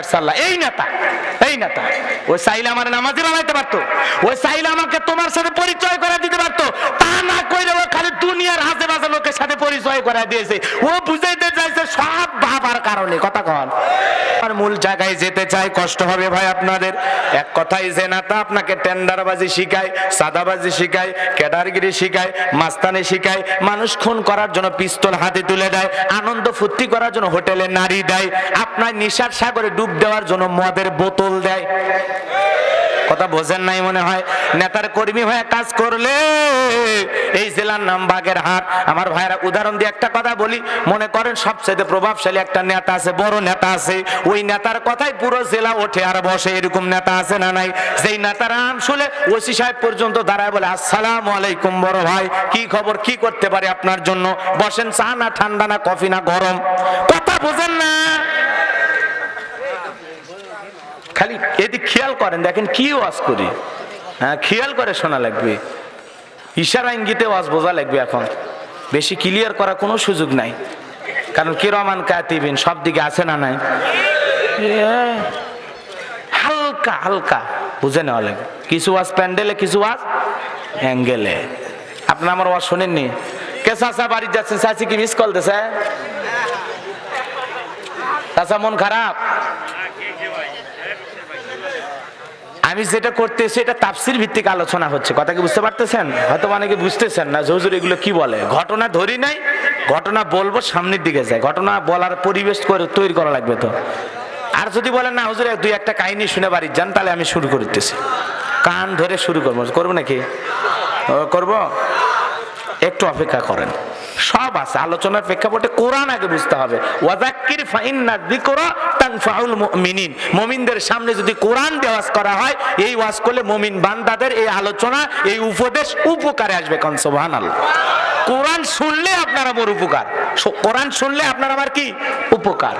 আসছে আল্লাহ এই নেতা এই নেতা। ওই সাইলে আমার নামাজি বানাইতে পারতো। ওই সাইলে আমাকে তোমার সাথে পরিচয় করে দিতে পারতো তা না কইলে ও খালি দুনিয়ার হাতে বাজে লোকের সাথে পরিচয় করে দিয়েছে। ও বুঝাইতে চাইছে সব ভাবার কারণে, কথা কন। আর মূল জায়গায় যেতে চাই, কষ্ট হবে ভাই আপনাদের। এক কথাই যে নেতা আপনাকে টেন্ডারবাজি শিখায়, সাদাবাজি শিখায় ক্যাডারগিরি শিখায়, মাস্তানি শিখায়, মানুষ খুন করার জন্য পিস্তল হাতে তুলে দেয়, আনন্দ ফুর্তি করার জন্য হোটেলে নারী দেয়, আপনার নিশার সাগরে ডুব দেওয়ার জন্য মদের বোতল দেয়। কথা বোঝেন নাই মনে হয়? নেতার কর্মী হয়ে কাজ করলে এই জেলার নাম বাগের হাট। আমার ভাইরা উদাহরণ দিয়ে একটা কথা বলি। মনে করেন সবচেয়ে প্রভাবশালী একটা নেতা আছে, বড় নেতা আছে। ওই নেতার কথাই পুরো জেলা ওঠে আর বসে। এরকম নেতা আছে না নাই? যেই নেতার নাম শুনে ওসি সাহেব পর্যন্ত দাঁড়ায় বলে, আসসালাম আলাইকুম বড় ভাই। কি খবর? কি করতে পারি আপনার জন্য? বসেন চা না, ঠান্ডা না, কফি না, গরম। কথা বোঝেন না? খালি এদিক খেয়াল করেন, দেখেন কি ওয়াজ করি। হ্যাঁ খেয়াল করে শোনা লাগবে। ইশারা ইঙ্গিতে ওয়াজ বোঝা লাগবে এখন। বেশি ক্লিয়ার করার কোনো সুযোগ নাই। কারণ কি কিরমান কাতিবিন সব দিকে আছে না নাই? হালকা হালকা বুঝে নেওয়া লাগবে। কিছু ওয়াজ প্যান্ডেলে, কিছু ওয়াজ অ্যাঙ্গেলে। আপনি আমার ওয়াজ শোনেননি? কে চাচা বাড়ি যাচ্ছেন চাচি কি মিস কল দিছে? চাচা মন খারাপ? আমি যেটা করতেছি, এটা তাফসির ভিত্তিক আলোচনা হচ্ছে। কথা কি বুঝতে পারতেছেন? হয়তো অনেকে বুঝতেছেন না যে হুজুর এগুলো কি বলে? ঘটনা ধরি নাই, ঘটনা বলব, সামনের দিকে যায় ঘটনা বলার পরিবেশ করে তৈরি করা লাগবে তো। আর যদি বলেন, না, হুজুর, দুই একটা কাহিনী শুনে বাড়ি যান, তাহলে আমি শুরু করতেছি। কান ধরে শুরু করব। করব নাকি? করব? একটু অপেক্ষা করেন। সব আছে। আলোচনার প্রেক্ষাপটে কোরআন আগে বুঝতে হবে। ওয়াজাক্কির ফাইন্না যিকরা তানফাউল মুমিনিন। মুমিনদের সামনে যদি কোরআন দিয়ে ওয়াজ করা হয়, এই ওয়াজ করলে মুমিন বান্দাদের এই আলোচনা, এই উপদেশ উপকারে আসবে কোন সুবহানাল্লাহ। কোরআন শুনলে আপনার আমার উপকার। কোরআন শুনলে আপনার আমার কি? উপকার।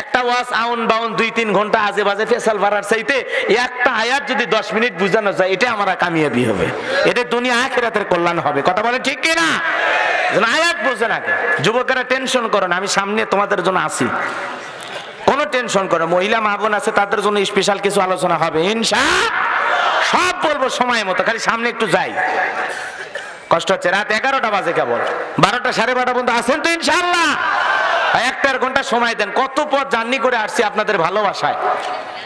একটা ওয়াজ আউন বাউন দুই তিন ঘণ্টা আজে বাজে ফেসাল ভাড়ার চাইতে একটা আয়াত যদি দশ মিনিট বুঝানো যায়, এটা আমার কামিয়াবি হবে। এটা দুনিয়া আখেরাতের কল্যাণ হবে। কথা বলে ঠিক কিনা? আয়াত বোঝে না যুবকেরা টেনশন করো না আমি সামনে তোমাদের জন্য আসি কোনো টেনশন করো মহিলা, মা বোন আছে, তাদের জন্য স্পেশাল কিছু আলোচনা হবে। ইনশা, সব বলব সময় মতো, খালি সামনে একটু যাই। কষ্ট হচ্ছে, রাত এগারোটা বাজে কেবল। বারোটা সাড়ে বারোটা পর্যন্ত আসেন তো ইনশাল্লাহ দেড় ঘণ্টা সময় দেন। কত পথ জার্নি করে আসছি আপনাদের ভালোবাসায়।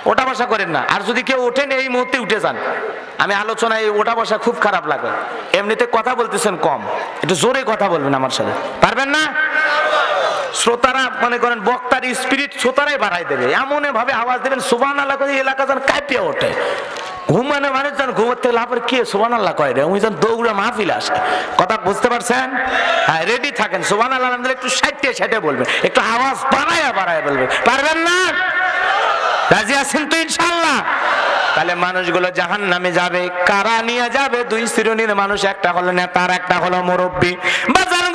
ওটা বসা করেন না। আর যদি কেউ ওঠেন, এই মুহূর্তে উঠে যান। আমি আলোচনায় ওটা বসা খুব খারাপ লাগে। এমনিতে কথা বলতেছেন কম। একটু জোরে কথা বলবেন আমার সাথে। পারবেন না? শ্রোতারা মনে করেন, বক্তার স্পিরিট শ্রোতারাই বাড়াই দেবে। এমন ভাবে আওয়াজ দেবেন সুবান আল্লাহ করে, এলাকা যেন কাঁপিয়ে ওঠে। ঘুমানো মানে যেন ঘুমাতে থেকে লাভের কে সুবান আল্লাহ কয় রে? উনি যেন দৌড়ে মাহফিল আসে। কথা বুঝতে পারছেন? হ্যাঁ রেডি থাকেন। সুবান আল্লাহ একটু সাইটে সাইটে বলবেন। একটু আওয়াজ বাড়ায়া বাড়ায়া বলবেন। পারবেন না? রাজি আছেন তো ইনশাল্লাহ তাহলে মানুষগুলো জাহান নামে যাবে। কারা নিয়ে যাবে? দুই শ্রেণির মানুষ, একটা হলো নেতার, একটা হলো মুরব্বী। বাজার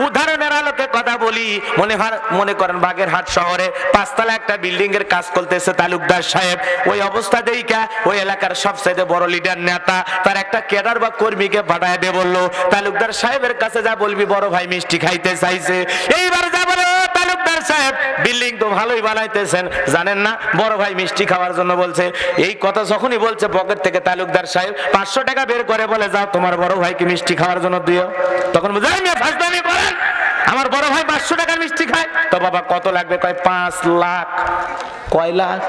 উদাহরণের আলোকে কথা বলি। মনে হয়, মনে করেন বাগেরহাট শহরে পাঁচতলা একটা বিল্ডিং এর কাজ করতেছে তালুকদার সাহেব। ওই অবস্থা দেইকা ওই এলাকার সবচাইতে বড় লিডার নেতা, তার একটা ক্যাডার বা কর্মীকে পাঠায় দে বলল, তালুকদার সাহেবের কাছে যা বলবি, বড় ভাই মিষ্টি খাইতে চাইছে। এইবার যা বলে "ও তালুকদার সাহেব, বিল্ডিং তো ভালোই বানাইতেছেন, জানেন না? বড় ভাই মিষ্টি খাওয়ার জন্য বলছে, এই কথা যখনই বলছে, পকেট থেকে তালুকদার সাহেব, পাঁচশো টাকা বের করে বলে, যাও, তোমার বড় ভাইকে মিষ্টি খাওয়ার জন্য দিও। তখন বুঝাই ফার্স্ট আমার বড় ভাই পাঁচশো টাকার মিষ্টি খায়। তো বাবা কত লাগবে? কয় পাঁচ লাখ। কয় লাখ?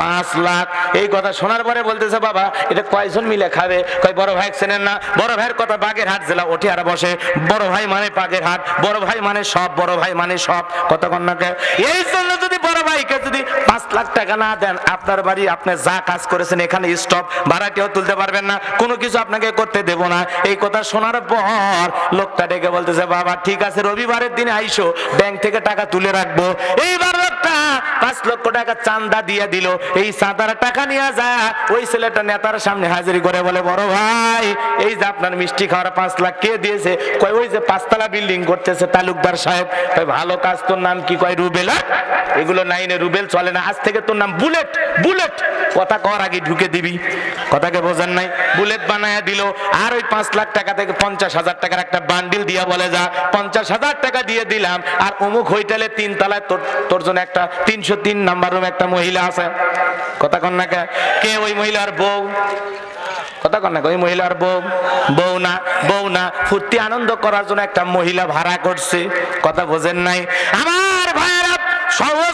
পাঁচ লাখ। এই কথা শোনার পরে বলতেছে বাবা এটা কয়জন মিলে খাবে? কয় বড় ভাই চেনেন না। বড় ভাইয়ের কথা বাগের হাট জেলা ওঠে আর বসে। বড় ভাই মানে পাগের হাট বড় ভাই মানে সব বড় ভাই মানে সব। কত কন্যাকে? এই জন্য যদি বড় ভাইকে যদি পাঁচ লাখ টাকা না দেন আপনার বাড়ি আপনি যা কাজ করেছেন এখানে স্টপ ভাড়াটিও তুলতে পারবেন না। কোনো কিছু আপনাকে করতে দেব না। এই কথা শোনার পর লোকটা ডেকে বলতেছে বাবা ঠিক আছে রবিবারের দিনে আইসো। ব্যাংক থেকে টাকা তুলে রাখব। এইবার লোকটা পাঁচ লক্ষ টাকা চান্দা দিয়ে দিল। এই চাঁদার টাকা নিয়ে যা, ওই ছেলেটা নেতার সামনে হাজিরি করে বলে, বড় ভাই, এই যে আপনার মিষ্টি খাওয়ার পাঁচ লাখ কে দিয়েছে? কয়, ওই যে পাঁচতলা বিল্ডিং করতেছে তালুকদার সাহেব। কয়, ভালো কাজ, তোর নাম কি? কয়, রুবেলা। এগুলো নাইনে রুবেল চলে না। আজ থেকে তোর নাম বুলেট বুলেট। কথা কর আগে ঢুকে দিবি। কথাকে বোঝেন নাই। বুলেট বানায়া দিল। আর ওই পাঁচ লাখ টাকা থেকে পঞ্চাশ হাজার টাকার একটা বান্ডিল দিয়া বলে, যা, পঞ্চাশ হাজার টাকা দিয়ে দিলাম। আর অমুক হইটালে তিন তলায় তোর তোর জন্য একটা তিনশো তিন নাম্বার রুম একটা মহিলা আছে। কথা কন না কে? ওই মহিলার বউ? কথা কন না ওই মহিলার বউ? বউ না বউ না। ফুর্তি আনন্দ করার জন্য একটা মহিলা ভাড়া করছে। কথা বোঝেন নাই? আমার ভাইয়েরা নেতা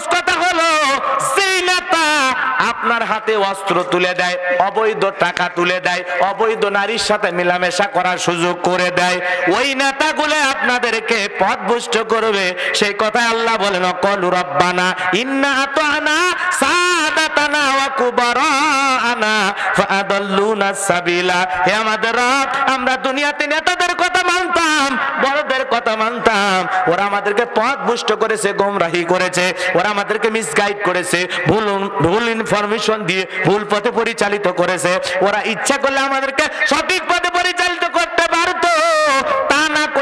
আপনার হাতে অস্ত্র তুলে দেয়, অবৈধ টাকা তুলে দেয়, অবৈধ নারীর সাথে মেলামেশা করার সুযোগ করে দেয়। ওই নেতাগুলো আপনাদেরকে পথভুষ্ট করবে। সেই কথা আল্লাহ বলেন কলু রব্বানা, ইন্না আতানা সাদাতানা ওয়া কুবারানা ফাআদাল্লুনা সাবিলা। হে আমাদের রব, আমরা দুনিয়াতে কথা মানতাম, বড়দের কথা মানতাম। ওরা আমাদেরকে পথ বুষ্ট করেছে, গোমরাহি করেছে। ওরা আমাদেরকে মিসগাইড করেছে, ভুল ভুল ইনফরমেশন দিয়ে ভুল পথে পরিচালিত করেছে। ওরা ইচ্ছা করলে আমাদেরকে সঠিক পথে পরিচালিত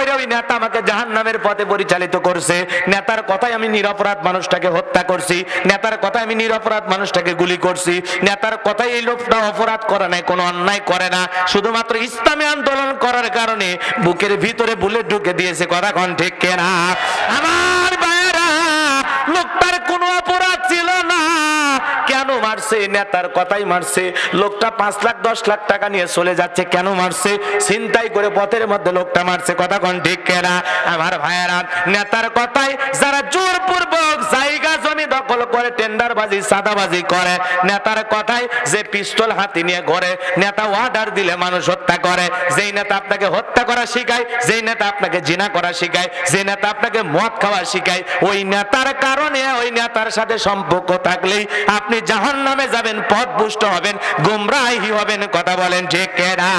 করে ওই নেতা আমাকে জাহান নামের পথে পরিচালিত করছে। নেতার কথাই আমি নিরপরাধ মানুষটাকে হত্যা করছি। নেতার কথাই আমি নিরপরাধ মানুষটাকে গুলি করছি। নেতার কথাই এই লোকটা অপরাধ করে নাই, কোনো অন্যায় করে না। শুধুমাত্র ইসলামী আন্দোলন করার কারণে বুকের ভিতরে বুলেট ঢুকে দিয়েছে কথা কন ঠিক কেনা? আমার ভাইয়েরা, লোকটার কোনো অপরাধ মারছে, নেতার কথাই মারছে। লোকটা পাঁচ লাখ, দশ লাখ টাকা নিয়ে চলে যাচ্ছে, কেন মারছে? চিন্তাই করে পথের মধ্যে লোকটা মারছে। কথা কোন ঠিক কেনা? আমার ভাইয়েরা, নেতার কথাই যারা জোরপূর্বক জায়গা জমি দখল করে টেন্ডারবাজি, সাদাবাজি করে। নেতার কথাই যে পিস্তল হাতে নিয়ে ঘরে, নেতা অর্ডার দিলে মানুষ হত্যা করে। যেই নেতা আপনাকে হত্যা করা শিখায়, যেই নেতা আপনাকে জিনা করা শিখায় যে নেতা আপনাকে মদ খাওয়া শিখায়, ওই নেতার কারণে, ওই নেতার সাথে সম্পর্ক থাকলেই আপনি জাহান নামে যাবেন পথভুষ্ট হবেন, গুমরাহি হবেন, কথা বলেন ঠিক কেনা?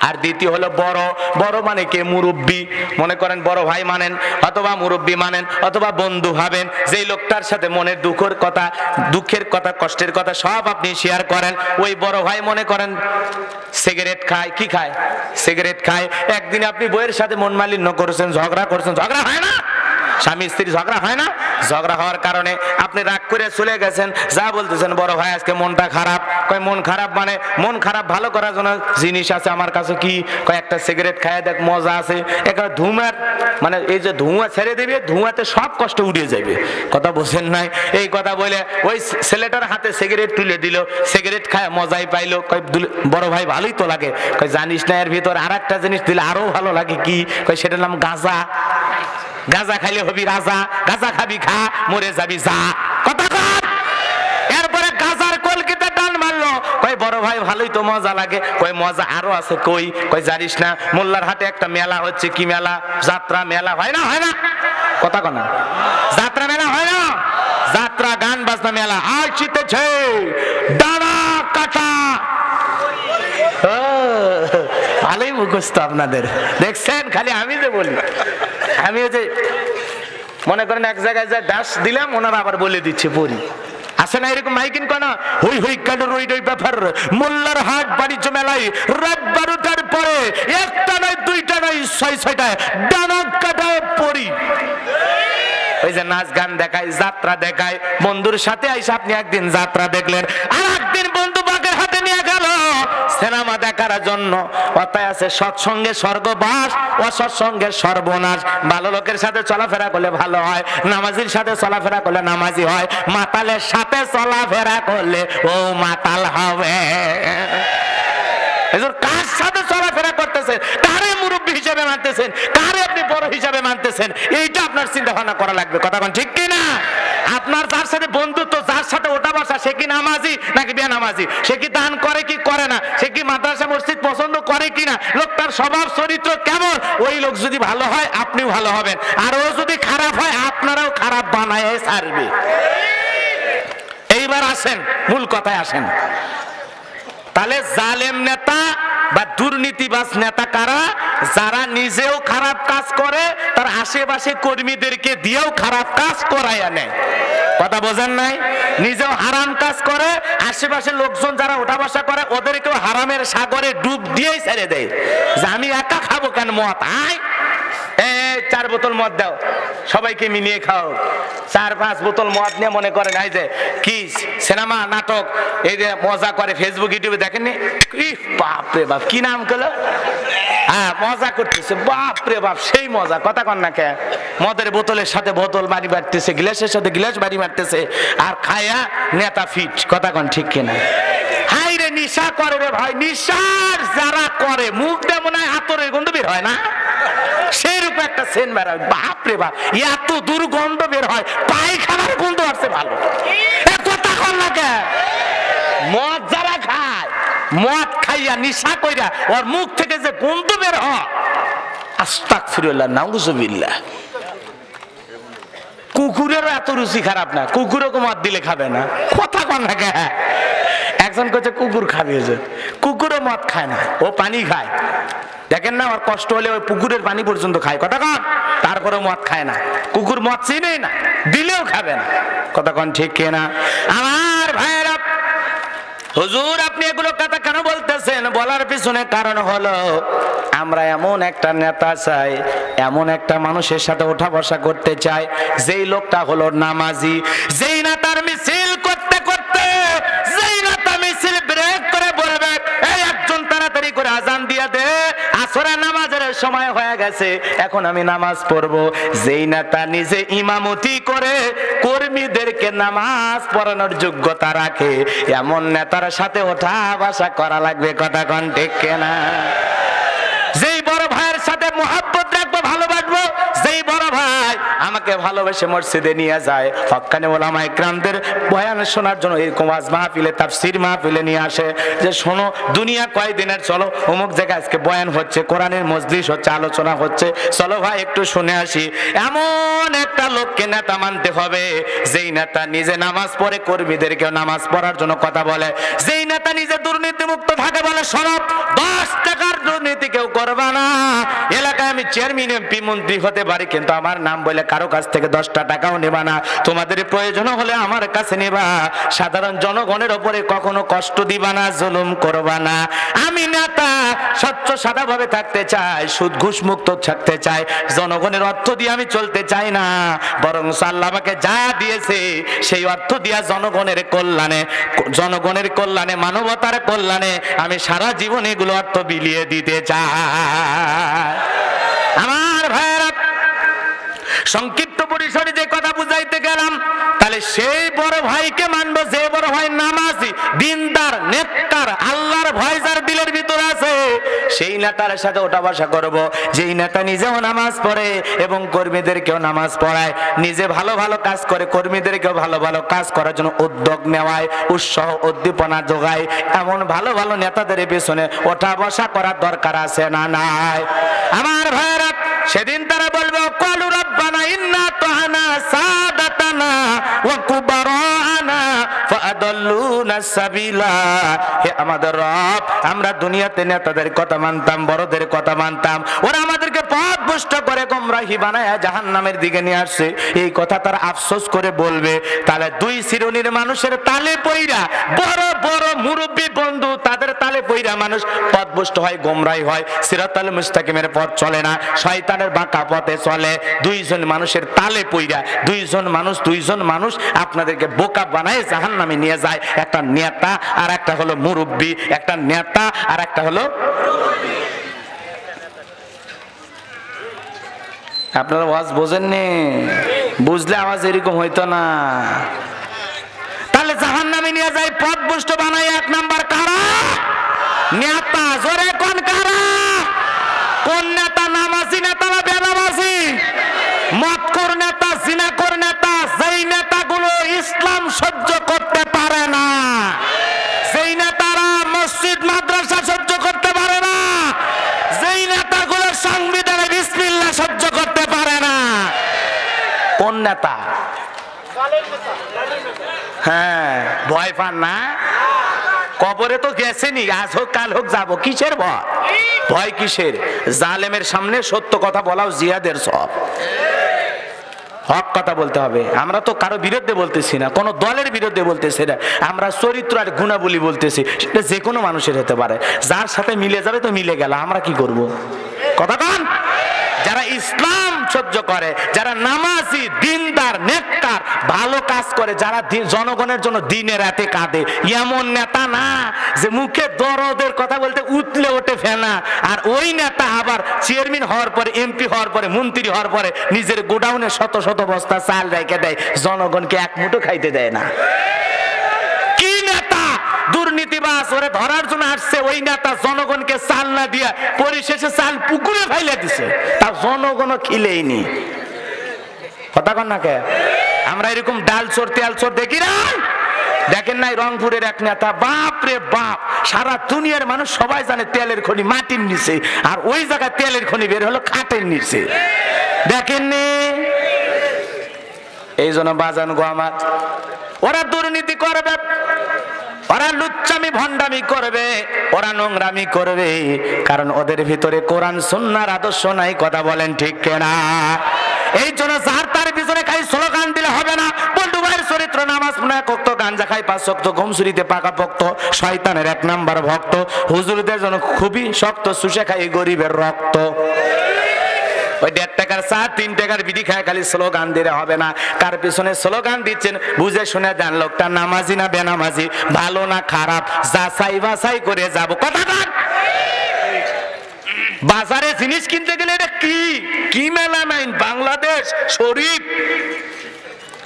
আর দ্বিতীয় হলো বড়। বড় মানে কে? মুরব্বী। মনে করেন বড় ভাই মানেন, অথবা মুরব্বী মানেন, অথবা বন্ধু ভাবেন। যেই লোকটার সাথে মনের দুঃখের কথা দুঃখের কথা, কষ্টের কথা সব আপনি শেয়ার করেন, ওই বড় ভাই মনে করেন, সিগারেট খায়, কি খায়? সিগারেট খায়। একদিন আপনি বইয়ের সাথে মন মালিন্য করেছেন, ঝগড়া করেছেন। ঝগড়া হয় না! স্বামী স্ত্রী ঝগড়া হয় না? ঝগড়া হওয়ার কারণে আপনি রাগ করে চলে গেছেন। যা বলতেছেন, বড় ভাই, আজকে মনটা খারাপ। কয়, মন খারাপ মানে? মন খারাপ ভালো করার জন্য জিনিস আছে আমার কাছে কি? কয়, একটা সিগারেট খায় দেখ, মজা আছে। একটা ধুমার মানে এই যে ধোঁয়া ছেড়ে দেবে, ধোঁয়াতে সব কষ্ট উড়ে যাবে। কথা বোঝেন নাই? এই কথা বলে ওই ছেলেটার হাতে সিগারেট তুলে দিল। সিগারেট খায়, মজাই পাইলো। কয় বড় ভাই, ভালোই তো লাগে। কয়, জানিস না, এর ভিতর আর একটা জিনিস দিলে আরও ভালো লাগে কি? কয়, সেটার নাম গাঁজা। গাঁজা খাইলে হবি রাজা, গাঁজা খাবি খা, মরে যাবি যা। কথা কর এরপরে গাজার কলকিতে টান মারলো। কই বড় ভাই, ভালোই তো মজা লাগে। কই মজা আরও আছে কই? কই জানিস না, মোল্লার হাটে একটা মেলা হচ্ছে, কি মেলা? যাত্রা মেলা, হয় না হয় না। কথা কনা যাত্রা মেলা, হয় না। যাত্রা, গান, বাজনা মেলা আর শীতেছে ডানা কাটা। ভালোই মুখস্থ আপনাদের। দেখছেন? খালি আমি যে বলি। আমি ওই যে মনে করেন এক জায়গায় যা দাস দিলাম, ওনারা আবার বলে দিচ্ছে আসে না এরকম মাইকিন কনা? হই হই ব্যাপার? মোল্লার হাট বাণিজ্য রাত বারোটার পরে একটা নয় দুইটা নয় ছয় ছয়টা ডানা কাটায় পড়ি ওই যে নাচ গান দেখায়, যাত্রা দেখায়, বন্ধুর সাথে আইসা আপনি একদিন যাত্রা দেখলেন। আর একদিন বন্ধু বাগের হাতে নিয়ে গেল সিনেমা দেখার জন্য। কথায় আছে সৎসঙ্গে স্বর্গবাস, অসৎসঙ্গে সর্বনাশ। ভালো লোকের সাথে চলাফেরা করলে ভালো হয়, নামাজির সাথে চলাফেরা করলে নামাজি হয়। মাতালের সাথে চলাফেরা করলে ও মাতাল হবে। কার সাথে চলাফেরা করতেছেন কারে মুরব্বী হিসেবে মানতেছেন? কারে আপনি বড় হিসাবে মানতেছেন? এইটা আপনার চিন্তা ভাবনা করা লাগবে। কথা ঠিক কি না আপনার যার সাথে বন্ধুত্ব যার সাথে ওটা বসা সে নামাজি নাকি বেনামাজি সে কি দান করে কি করে না? সে কি মাদ্রাসা, মসজিদ পছন্দ করে কি না? লোকটার স্বভাব, চরিত্র কেমন? ওই লোক যদি ভালো হয়, আপনিও ভালো হবেন। আর ও যদি খারাপ হয়, আপনারাও খারাপ বানায় সারবে এইবার আসেন, মূল কথায় আসেন। তাহলে জালেম নেতা বা দুর্নীতিবাজ নেতা কারা? যারা নিজেও খারাপ কাজ করে, তার আশেপাশে কর্মীদেরকে দিয়েও খারাপ কাজ করাইয়া নেয় কথা বোঝেন নাই? নিজেও হারাম কাজ করে, আশেপাশে লোকজন যারা ওঠা বসা করে, ওদেরকেও হারামের সাগরে ডুব দিয়েই ছেড়ে দেয়। যে আমি একা খাব কেন মত আয়! চার বোতল মদ দাও। সবাইকে মিলিয়ে খাও। চার পাঁচ বোতল মদ নিয়ে মনে করেন এই যে কি সিনেমা নাটক এই যে মজা করে ফেসবুক ইউটিউবে দেখেননি? ইহ, বাপ কি নাম করল হ্যাঁ মজা করতেছে। বাপ রে বাপ সেই মজা কথা কন না কে মদের বোতলের সাথে বোতল বাড়ি মারতেছে গ্লাসের সাথে গ্লাস বাড়ি মারতেছে আর খায়া নেতা ফিট কথা কন ঠিক কিনা? হাই নিশা করে রে ভাই নিশার যারা করে মুখ দিয়ে মনে হয় হাতরের গন্ধ বের হয় না? রূপে একটা সেন বের হয়। বাপ রে বাপ, এত দুর্গন্ধ বের হয়, পায়খানার গন্ধ আসছে ভালো। কথা কর না কেন মদ যারা খায়, মদ খাইয়া নিশা কইরা ওর মুখ থেকে যে গন্ধ বের হয়। আস্তাক ফিরুল্লাহ নাউজুবিল্লাহ। কুকুরেরও এত রুচি খারাপ না কুকুরও মদ দিলে খাবে না। কথা কন না একজন কচ্ছে কুকুর খাবে কুকুরও মদ খায় না, ও পানি খায়। দেখেন না, ওর কষ্ট হলে ওই পুকুরের পানি পর্যন্ত খায়। কথা কন তারপরে মদ খায় না। কুকুর মদ চিনেই না, দিলেও খাবে না। কথা কন ঠিক না আমার হুজুর, আপনি এগুলো কথা কেন বলতেছেন? বলার পিছনে কারণ হলো, আমরা এমন একটা নেতা চাই, এমন একটা মানুষের সাথে ওঠা বসা করতে চাই, যেই লোকটা হলো নামাজি, যেই নেতার মিছিল করতে করতে যেই নেতা মিছিল ব্রেক করে বলবে এই একজন তাড়াতাড়ি করে আজান দিয়া দে আসরে নামাজের সময় হয়ে গেছে, এখন আমি নামাজ পড়ব। যেই নেতা নিজে ইমামতি করে, কর্মীদেরকে নামাজ পড়ানোর যোগ্যতা রাখে। এমন নেতার সাথে ওঠা বাসা করা লাগবে, কথা কন ঠিক কেনা যেই বড় ভাইয়ের সাথে মোহাব্বত রাখব ভালোবাসবো যেই বড় ভাই আমাকে ভালোবেসে মসজিদে নিয়ে যায়। হক্কানে ওলামা ইকরামদের বয়ান শোনার জন্য এরকম আজ মাহফিলে, তাফসির মাহফিলে নিয়ে আসে। যে শোনো, দুনিয়া কয় দিনের চলো, অমুক জায়গায় আজকে বয়ান হচ্ছে, কোরআনের মজলিস হচ্ছে, আলোচনা হচ্ছে। চলো ভাই, একটু শুনে আসি। এমন একটা লোককে নেতা মানতে হবে, যেই নেতা নিজে নামাজ পড়ে, কর্মীদেরকেও নামাজ পড়ার জন্য কথা বলে। যেই নেতা নিজে দুর্নীতি মুক্ত থাকে বলে, সরব, দশ টাকার দুর্নীতি কেউ করবা না। এলাকায় আমি চেয়ারম্যান এমপি মন্ত্রী হতে পারি, কিন্তু আমার নাম বলে কারও কাছ থেকে দশটা টাকাও নেবা না। তোমাদের প্রয়োজন হলে আমার কাছে নেবা। সাধারণ জনগণের ওপরে কখনো কষ্ট দিবা না, জুলুম করবা না। আমি নেতা, স্বচ্ছ সাদা ভাবে থাকতে চাই সুদ ঘুষ মুক্ত থাকতে চাই। জনগণের অর্থ দিয়ে আমি চলতে চাই না। বরং আল্লাহ আমাকে যা দিয়েছে, সেই অর্থ দিয়া জনগণের কল্যাণে জনগণের কল্যাণে, মানবতার কল্যাণে আমি সারা জীবন এগুলো অর্থ বিলিয়ে দিতে চাই। সংক্ষিপ্ত পরিসরে যে কথা বুঝাইতে গেলাম, তাহলে সেই বড় ভাইকে মানবো, যে বড় ভাই নামাজি দিনদার নেতার আল্লাহর ভয় যার দিলের ভিতরে আছে, সেই নেতার সাথে ওঠা বসা করব। যেই নেতা নিজেও নামাজ পড়ে এবং কর্মীদেরকেও নামাজ পড়ায়, নিজে ভালো ভালো কাজ করে, কর্মীদেরকেও ভালো ভালো কাজ করার জন্য উদ্যোগ নেওয়ায়, উৎসাহ, উদ্দীপনা যোগায়, এমন ভালো ভালো নেতাদের পেছনে ওঠা বসা করার দরকার আছে না নাই? আমার ভাইয়েরা, সেদিন তারা বলবে কলু إنا طعنا سادتنا وكبراءنا সাবিলা হে আমাদের রব, আমরা দুনিয়াতে নেতাদের কথা মানতাম, বড়দের কথা মানতাম, ওরা আমাদেরকে পথ ভ্রষ্ট করে গোমরাহি বানায় জাহান্নামের দিকে নিয়ে আসছে। এই কথা তারা আফসোস করে বলবে, তাহলে দুই শ্রেণির মানুষের তালে পইরা, বড় বড় মুরব্বী বন্ধু তাদের তালে পইরা মানুষ পথভ্রষ্ট হয়, গোমরাই হয়। সিরাতাল মুস্তাকিমের পথ চলে না, শয়তানের বাঁকা পথে চলে। দুইজন মানুষের তালে পইরা, দুইজন মানুষ দুইজন মানুষ আপনাদেরকে বোকা বানায় জাহান নামে নিয়ে যায়। একটা নেতা আর একটা হলো মুরব্বী, একটা নেতা আর একটা হলো আপনারা ওয়াজ বোঝেননি? বুঝলে আওয়াজ এরকম হইতো না। তাহলে জাহান নামে নিয়ে যায় পথ বুষ্ট বানাই, এক নাম্বার কারা? নেতা, জোরে কোন কারা? কোন নেতা নামাজি, নেতা না বেনামাজি? মতকর নেতা জিনাকর নেতা, যেই নেতাগুলো ইসলাম সহ্য করতে পারে না যেই নেতারা মসজিদ মাদ্রাসা সহ্য করতে পারে না যেই নেতাগুলো সংবিধানে বিসমিল্লাহ সহ্য করতে পারে না কোন নেতা। হ্যাঁ ভয় পান না। কবরে তো গেছেনি, আজ হোক, কাল হোক যাব। কিসের ভয়? ভয় কিসের? জালেমের সামনে সত্য কথা বলাও জিয়াদের সব। হক কথা বলতে হবে। আমরা তো কারও বিরুদ্ধে বলতেছি না, কোনো দলের বিরুদ্ধে বলতেছি না। আমরা চরিত্র আর গুণাবলী বলতেছি, সেটা যে কোনো মানুষের হতে পারে। যার সাথে মিলে যাবে তো মিলে গেল, আমরা কি করব? কথা কান! যারা ইসলাম সহ্য করে, যারা নামাজি, দিনদার, নেককার, ভালো কাজ করে, যারা জনগণের জন্য দিনে রাতে কাঁদে। এমন নেতা না যে মুখে দরদের কথা বলতে উতলে ওঠে ফেনা। আর ওই নেতা আবার চেয়ারম্যান হওয়ার পরে, এমপি হওয়ার পরে, মন্ত্রী হওয়ার পরে নিজের গোডাউনে শত শত বস্তা চাল রেখে দেয়। জনগণকে এক মুঠো খাইতে দেয় না। দুর্নীতিবাস ওরে ধরার জন্য আসছে ওই নেতা জনগণকে চাল না দিয়া পরিশেষে চাল পুকুরে ফাইলে দিছে। তা জনগণও খিলেইনি। কথা কন না কে? আমরা এরকম ডাল চোর, তেল চোর দেখি না? দেখেন নাই রংপুরের এক নেতা, বাপ রে বাপ, সারা দুনিয়ার মানুষ সবাই জানে তেলের খনি মাটির নিচে, আর ওই জায়গায় তেলের খনি বের হলো খাটের নিচে। দেখেননি এই জন্য বাজান গো আমার। ওরা দুর্নীতি করবে ওরা লুচ্চামি ভণ্ডামি করবে, ওরা নোংরামি করবে, কারণ ওদের ভিতরে কোরআন, সুন্নার আদর্শ নাই, কথা বলেন ঠিক কেনা? এই জন্য যার তার পিছনে খাই স্লোগান দিলে হবে না। বন্ধু ভাইয়ের চরিত্র নামাজ পুনা কক্ত গাঞ্জা খাই পাঁচ শক্ত ঘুমসুরিতে পাকা পক্ত, শয়তানের এক নাম্বার ভক্ত। হুজুরদের জন্য খুবই শক্ত সুষে খাই গরিবের রক্ত। ওই দেড় টাকার চা, তিন টাকার বিড়ি খায়, খালি স্লোগান দিলে হবে না। কার পিছনে স্লোগান দিচ্ছেন, বুঝে শুনে দেন লোকটা, নামাজি না বেনামাজি, ভালো না খারাপ, যাচাই বাছাই করে যাব। কথা। বাজারে জিনিস কিনতে গেলে এটা কি? কি মেলা মাইন? বাংলাদেশ, শরীফ।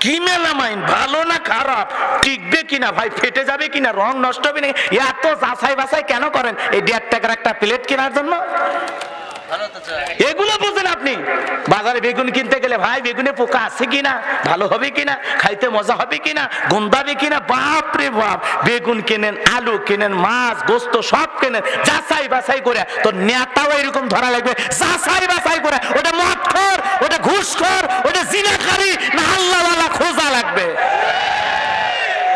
কি মেলা মাইন? ভালো না খারাপ? টিকবে কিনা ভাই? ফেটে যাবে কিনা? রং নষ্ট হবে না এত যাচাই বাছাই কেন করেন? এই দেড় টাকার একটা প্লেট কেনার জন্য? এগুলো বুঝেন আপনি। বাজারে বেগুন কিনতে গেলে ভাই, বেগুনে পোকা আছে কিনা, ভালো হবে কিনা, খাইতে মজা হবে কিনা, গন্ধাবে কিনা? বাপ রে বাপ, বেগুন কেনেন, আলু কেনেন, মাছ, গোস্ত সব কেনেন, যাচাই বাছাই করে। তো নেতাও এরকম ধরা লাগবে, যাচাই বাছাই করে। ওটা মদ খর ওটা ঘুষ খর ওটা জিনাকারী, না আল্লাহওয়ালা খোঁজা লাগবে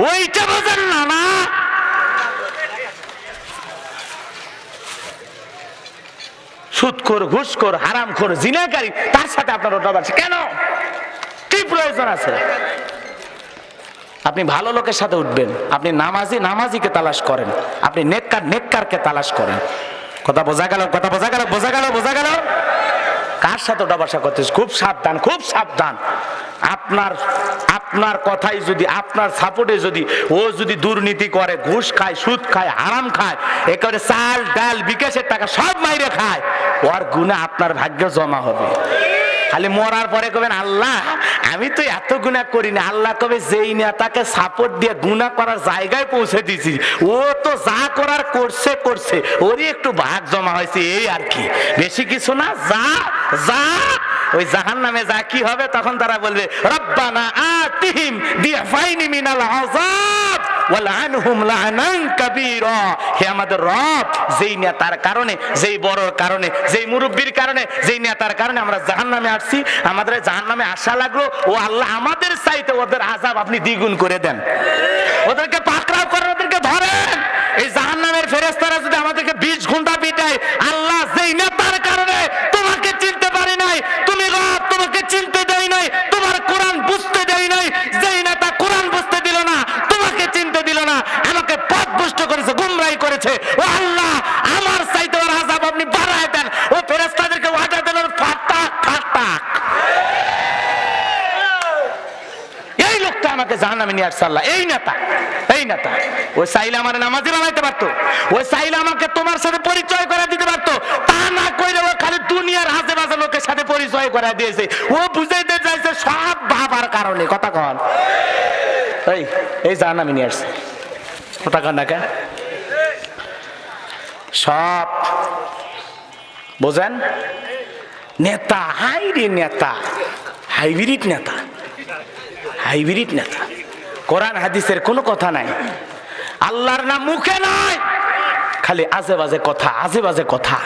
ওইটা বোঝেন না না সুদখোর ঘুষখোর হারামখোর জিনাকারী, তার সাথে আপনার ওটা কেন? কি প্রয়োজন আছে? আপনি ভালো লোকের সাথে উঠবেন। আপনি নামাজি, নামাজিকে তালাশ করেন। আপনি নেককার, নেককারকে তালাশ করেন। কথা বোঝা গেল? কথা বোঝা গেল? বোঝা গেল? বোঝা গেল? কার সাথে ওটা বাসা করতেছ খুব সাবধান খুব সাবধান। আপনার আপনার কথাই যদি, আপনার সাপোর্টে যদি, ও যদি দুর্নীতি করে, ঘুষ খায়, সুদ খায়, হারাম খায়, একেবারে চাল, ডাল, বিকাশের টাকা সব মাইরে খায়, ওর গুণে আপনার ভাগ্য জমা হবে। খালি মরার পরে কবেন, আল্লাহ, আমি তো এত গুণা করি না আল্লাহ কবে যেই নেতাকে সাপোর্ট দিয়ে গুণা করার জায়গায় পৌঁছে দিছি ও তো যা করার করছে করছে। ওরই একটু ভাগ জমা হয়েছে, এই আর কি। বেশি কিছু না, যা যা ওই জাহান নামে যা কি হবে তখন তারা বলবে আমাদের জাহান্নামে ও আল্লাহ আমাদের চাইতে ওদের আযাব আপনি দ্বিগুণ করে দেন। ওদেরকে পাকড়াও করেন, ওদেরকে ধরেন। এই জাহান্নামের ফেরেশতারা যদি আমাদেরকে 20 ঘণ্টা পিটায়, আল্লাহ যেই নেতার কারণে তোমাকে চিনতে পারি নাই তুমি রব তোমাকে চিনতে দেই নাই তোমার কোরআন বুঝতে দেই নাই যেই নেতা কোরআন বুঝতে দিল না তোমাকে চিনতে দিল না আমাকে পথ ভ্রষ্ট করেছে গুমরাই করেছে ও আল্লাহ, আমার চাইতে ওর আযাব আপনি বাড়ায় দেন। ও ফেরেশতাদেরকে ওয়াদা দেন ফাটাক ফাটাক এই লোকটা আমাকে জাহান্নামে নিয়ে আসছে, আল্লাহ। এই নেতা এই নেতা। ওই চাইলে আমার নামাজি বানাইতে পারতো। ওই চাইলে আমাকে তোমার সাথে পরিচয় করে দিতে পারতো। তা না কইরে ও খালি দুনিয়ার হাজে বাজে লোকের সাথে পরিচয় করে দিয়েছে। ও বুঝাইতে চাইছে সব বাবার কারণে, কথা কন। এই এই জাহান্নামে নিয়ে আসছে। কথা কান না কেন? সব। বোঝেন? নেতা হাই রে নেতা, হাইব্রিড নেতা হাইব্রিড নেতা। কোরআন, হাদিসের কোনো কথা নাই। আল্লাহর নাম মুখে নাই। খালি আজে বাজে কথা, আজে বাজে কথা।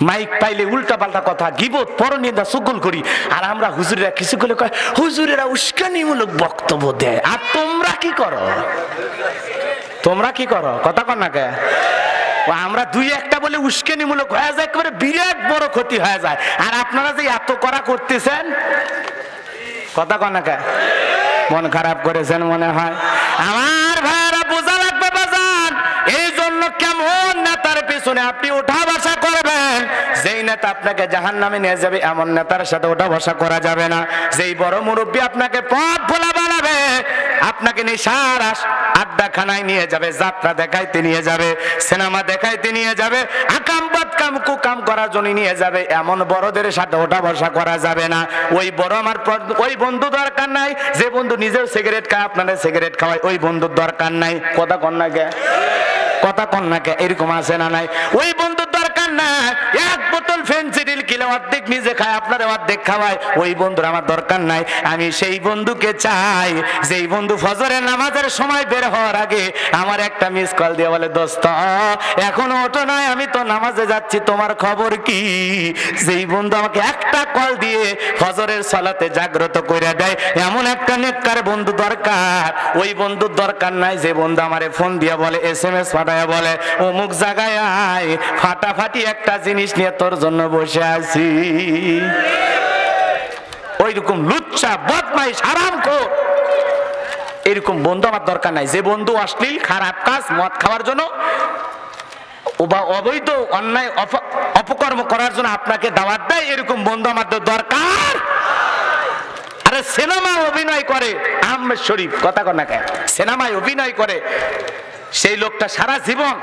মাইক পাইলে উল্টা পাল্টা কথা, গিবত, পরনিন্দা, সুগল করি। আর আমরা হুজুরেরা কিছু করলে কয়, হুজুরেরা উস্কানিমূলক বক্তব্য দেয়। আর তোমরা কি করো? তোমরা কি করো? কথা কর না কে? আমরা দুই একটা বলে উস্কানিমূলক হয়ে যায়, একেবারে বিরাট বড় ক্ষতি হয়ে যায়। আর আপনারা যে এত করা করতেছেন, কথা কন না মন খারাপ করেছেন মনে হয়। আমার ভাইরা, বোঝা লাগবে বাজান, এই জন্য কেমন নেতার পিছনে আপনি ওঠা বসা করবেন? যেই নেতা আপনাকে জাহান নামে নিয়ে যাবে, এমন নেতার সাথে ওঠা বসা করা যাবে না। যেই বড় মুরব্বী আপনাকে পথ ভোলা বানাবে আপনাকে নিশার আড্ডাখানায় নিয়ে যাবে, যাত্রা দেখাইতে নিয়ে যাবে, সিনেমা দেখাইতে নিয়ে যাবে, আকাম বাদকাম কুকাম করার জন্য নিয়ে যাবে, এমন বড়দের সাথে ওটা বসা করা যাবে না। ওই বড় আমার ওই বন্ধু দরকার নাই, যে বন্ধু নিজেও সিগারেট খায় আপনাদের সিগারেট খাওয়ায়, ওই বন্ধুর দরকার নাই। কথা কন্যাকে কথা কন্যাকে এরকম আছে না নাই? ওই দরকার না, এক বোতল ফেন্সিডিল কিলো অর্ধেক নিজে খায়, আপনার অর্ধেক খাওয়ায়। ওই বন্ধুর আমার দরকার নাই, আমি সেই বন্ধুকে চাই। যেই বন্ধু ফজরের নামাজের সময় বের হওয়ার আগে আমার একটা মিস কল দিয়ে বলে, দোস্ত, এখনও ওঠো নয় আমি তো নামাজে যাচ্ছি, তোমার খবর কি? যেই বন্ধু আমাকে একটা কল দিয়ে ফজরের সলাতে জাগ্রত করে দেয়, এমন একটা নেককার বন্ধু দরকার। ওই বন্ধুর দরকার নাই, যে বন্ধু আমারে ফোন দিয়ে বলে এস এম এস পাঠায় বলে, অমুক জায়গায় আয়, ফাটাফাটি একটা জিনিস নিয়ে তোর জন্য বসে আছি। ওই রকম লুচ্চা, বদমাইশ, হারাম খোর এরকম বন্ধু আমার দরকার নাই। যে বন্ধু অশ্লীল, খারাপ কাজ, মদ খাওয়ার জন্য বা অবৈধ অন্যায় অপকর্ম করার জন্য আপনাকে দাওয়াত দেয়, এরকম বন্ধু আমাদের দরকার। আরে সিনেমা অভিনয় করে, আহমেদ শরীফ, কথা কনা কে সিনেমায় অভিনয় করে সেই লোকটা সারা জীবন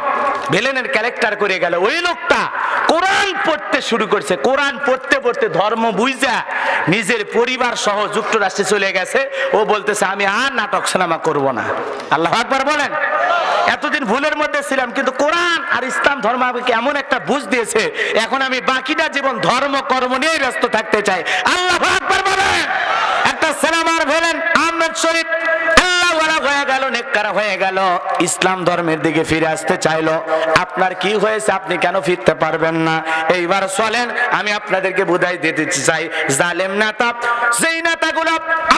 ভিলেনের ক্যারেক্টার করে গেল। ওই লোকটা কোরআন পড়তে শুরু করছে। কোরআন পড়তে পড়তে ধর্ম বুঝা নিজের পরিবার সহ যুক্তরাষ্ট্রে চলে গেছে। ও বলতেছে, আমি আর নাটক সিনেমা করব না। আল্লাহ আকবার বলেন। এতদিন ভুলের মধ্যে ছিলাম, কিন্তু কোরআন আর ইসলাম ধর্ম আমাকে এমন একটা বুঝ দিয়েছে, এখন আমি বাকিটা জীবন ধর্ম, কর্ম নিয়ে ব্যস্ত থাকতে চাই। আল্লাহ আকবার বলেন। একটা সিনেমার ভেলেন আহমেদ শরীফ গেল হয়ে গেল, ইসলাম ধর্মের দিকে ফিরে আসতে চাইলো। আপনার কি হয়েছে? আপনি কেন ফিরতে পারবেন না? এইবার চলেন, আমি আপনাদেরকে বুঝাই দিতে চাই। জালেম নেতা, যেই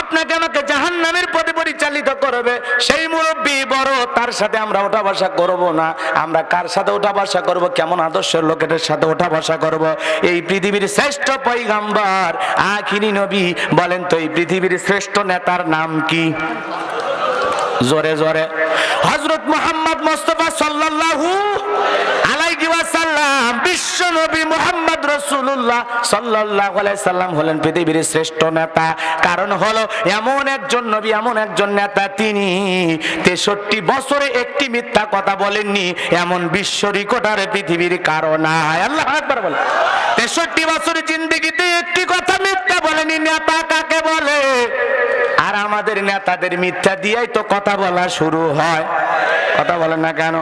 আপনাকে আমাকে জাহান নামের পথে পরিচালিত করবে, সেই মুরব্বী বড়, তার সাথে আমরা ওঠা বসা করব না। আমরা কার সাথে ওঠা বসা করব? কেমন আদর্শের লোকেদের সাথে ওঠা বসা করব? এই পৃথিবীর শ্রেষ্ঠ পৈগাম্বার আখিরি নবী বলেন তো, এই পৃথিবীর শ্রেষ্ঠ নেতার নাম কি? জোরে জোরে। হজরত মোহাম্মদ মোস্তফা সাল্লাল্লাহু আলাইহি ওয়াসাল্লাম, বিশ্ব নবী মোহাম্মদ রাসূলুল্লাহ সাল্লাল্লাহু আলাইহি সাল্লাম হলেন পৃথিবীর শ্রেষ্ঠ নেতা। কারণ হলো, এমন একজন নবী, এমন একজন নেতা, তিনি তেষট্টি বছরে একটি মিথ্যা কথা বলেননি, এমন বিশ্ব রেকর্ডার পৃথিবীর কারণ আল্লাহ আকবার বলে তেষট্টি বছরের জিন্দগিতে একটি কথা মিথ্যা বলেনি নেতা কাকে বলে? আর আমাদের নেতাদের মিথ্যা দিয়েই তো কথা বলা শুরু হয়। কথা বলেন না কেন?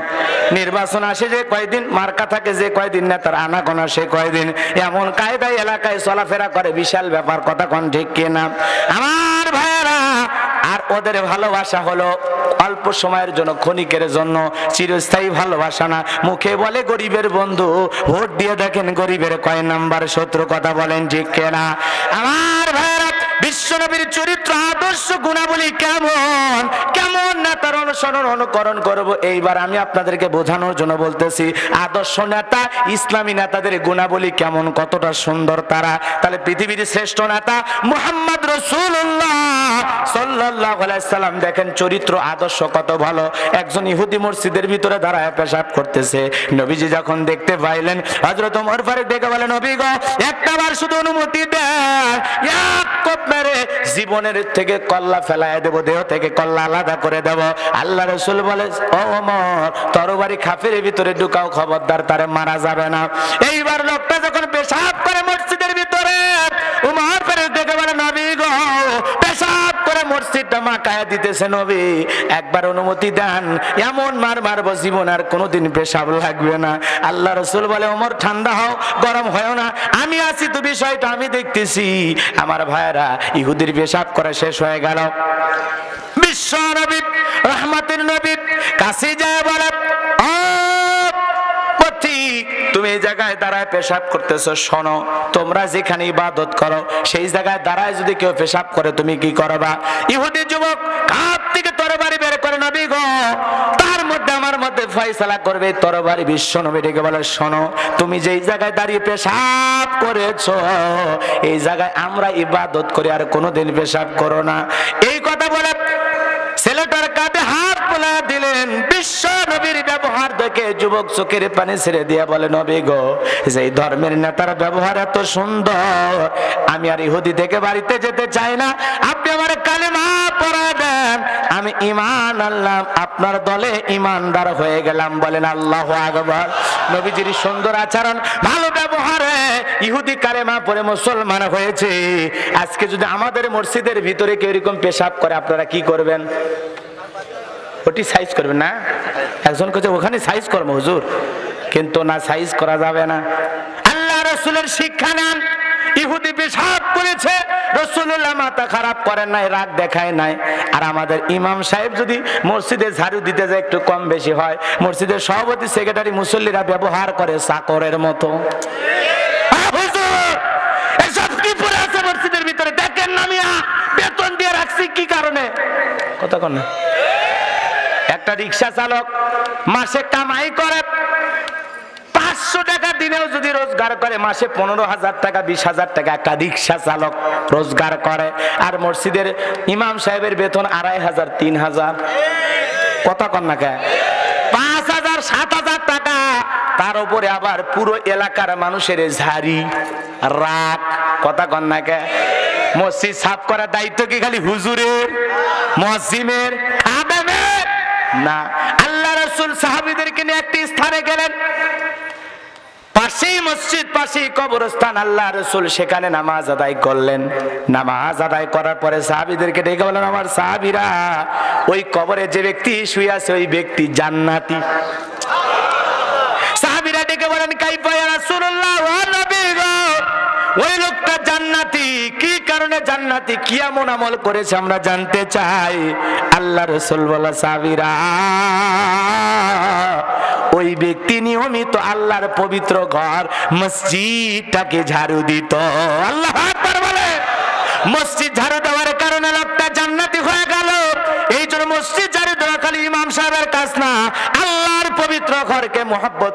নির্বাচন আসে যে কয়দিন, মার্কা থাকে যে কয়দিন, নেতার আনাগোনা সে কয়দিন। এমন কায়দায় এলাকায় চলাফেরা করে, বিশাল ব্যাপার, কথা কোন ঠিক কিনা? আমার ভাইয়েরা, আর ওদের ভালোবাসা হলো অল্প সময়ের জন্য, ক্ষণিকের জন্য। চিরস্থায়ী ভালোবাসা না। মুখে বলে গরিবের বন্ধু, ভোট দিয়ে দেখেন গরিবের কয় নাম্বার শত্রু, কথা বলেন ঠিক কেনা? আমার ভাইয়েরা বিশ্বনবীর চরিত্র আদর্শ গুণাবলী কেমন? কেমন নেতার অনুসরণ অনুকরণ করব? এইবার আমি আপনাদেরকে বোঝানোর জন্য বলতেছি, আদর্শ নেতা, ইসলামী নেতাদের গুণাবলী কেমন? কতটা সুন্দর তারা? তাহলে পৃথিবীর শ্রেষ্ঠ নেতা মুহাম্মদ রসুল্লাহ সাল্লাহ সাল্লাম। দেখেন চরিত্র আদর্শ কত ভালো। একজন ইহুদি মসজিদের ভিতরে দাঁড়ায় পেশাব করতেছে। নবীজি যখন দেখতে পাইলেন হজরত ওমর ফারুক দেখে বলেন নবী গো, একটা বার শুধু অনুমতি দেন। জীবনের থেকে কল্লা ফেলায় দেব, দেহ থেকে কল্লা আলাদা করে দেব। আল্লাহ রসুল বলে, ও অমর তরবারি খাফের ভিতরে ঢুকাও খবরদার, তারে মারা যাবে না। এইবার লোকটা যখন পেশাব করে মসজিদের ভিতরে উমর ফেরত দেখে বলে নবী গো পেশাব করে মসজিদটা মাকায়া দিতেছে নবী। একবার অনুমতি দেন। এমন মার মারবো জীবন আর কোনোদিন পেশাব লাগবে না। আল্লাহ রসুল বলে, ওমর, ঠান্ডা হও, গরম হয় না। আমি আছি তো বিষয়টা আমি দেখতেছি। আমার ভাইয়েরা, ইহুদির পেশাব করা শেষ হয়ে গেল। বিশ্ব নবী, রহমাতের নবী, কাছে যায় বলে জায়গায় দাঁড়ায় পেশাব করতেছো, শোনো, তোমরা যেখানে ইবাদত করো, সেই জায়গায় দাঁড়ায় যদি কেউ পেশাব করে, তুমি কি করবা? ইহুদি যুবক কাপ থেকে তরবারি বের করে নবী গো। তার মধ্যে, আমার মধ্যে ফয়সালা করবে, তরবারি বিশ্ব নবী ডেকে বলে, শোনো, তুমি যেই জায়গায় দাঁড়িয়ে পেশাব করেছ, এই জায়গায় আমরা ইবাদত করি, আর কোনোদিন পেশাব করো না। এই কথা বলে ছেলেটার কাঁধে হাত পোলা দিলেন বিশ্ব নবীর ব্যবহার দেখে যুবক চোখের পানি ছেড়ে দিয়ে বলে, নবী গো যে ধর্মের নেতার ব্যবহার এত সুন্দর, আমি আর ইহুদি থেকে বাড়িতে যেতে চাই না। আপনি আমার কালেমা পড়া দেন। আমি ইমান আনলাম, আপনার দলে ইমানদার হয়ে গেলাম। বলেন, আল্লাহ আকবর। নবীজির সুন্দর আচরণ, ভালো ব্যবহারে ইহুদি কালেমা পরে মুসলমান হয়েছে। আজকে যদি আমাদের মসজিদের ভিতরে কেউ এরকম পেশাব করে, আপনারা কি করবেন? ওটি সাইজ করবেন না? একজন কাছে ওখানে সাইজ করব, হুজুর। কিন্তু না সাইজ করা যাবে না। আল্লাহ রসুলের শিক্ষা নেন। ইহুদি পেশাব করেছে। রসুল্লাহ মাথা খারাপ করেন নাই, রাগ দেখায় নাই। আর আমাদের ইমাম সাহেব যদি মসজিদে ঝাড়ু দিতে যায়, একটু কম বেশি হয়। মসজিদের সভাপতি, সেক্রেটারি, মুসল্লিরা ব্যবহার করে চাকরের মতো। কি মসজিদের ভিতরে। দেখেন না মিয়া, বেতন দিয়ে রাখছি কি কারণে? কথা কন না। একটা রিক্সা চালক মাসে কামাই করে। পাঁচশো টাকা দিনেও যদি রোজগার করে, মাসে পনেরো হাজার টাকা, বিশ হাজার টাকা একটা রিক্সা চালক রোজগার করে। আর মসজিদের ইমাম সাহেবের বেতন আড়াই হাজার, তিন হাজার। কত কন্যাকে? পাঁচ হাজার, সাত হাজার টাকা। তার উপরে আবার পুরো এলাকার মানুষের ঝাড়ি, রাগ। কথা কন্যাকে? মসজিদ সাফ করার দায়িত্ব কি খালি হুজুরের? মসজিমের না। আল্লাহ রসুল সাহাবিদেরকে নিয়ে একটি স্থানে গেলেন। পাশেই মসজিদ, পাশেই কবরস্থান। আল্লাহ রসুল সেখানে নামাজ আদায় করলেন। নামাজ আদায় করার পরে সাহাবিদেরকে ডেকে বলেন আমার সাহাবিরা, ওই কবরে যে ব্যক্তি শুয়ে আছে, ওই ব্যক্তি জান্নাতি। সাহাবিরা ডেকে বলেন, কাইফা ইয়া রাসূলুল্লাহ ওই লোকটা জান্নাতি। কি কারণে জান্নাতি? কি এমন আমল করেছে আমরা জানতে চাই। আল্লাহ রসুল বলা, সাবিরা, ওই ব্যক্তি নিয়মিত আল্লাহর পবিত্র ঘর মসজিদটাকে ঝাড়ু দিত। আল্লাহ বলে, মসজিদ ঝাড়ু দেওয়ার কারণে লোকটা জান্নাতি হয়ে গেল। এই জন্য মসজিদ ঝাড়ু দেওয়া খালি ইমাম সাহেবের কাজ না, আল্লাহর পবিত্র ঘরকে মোহাব্বত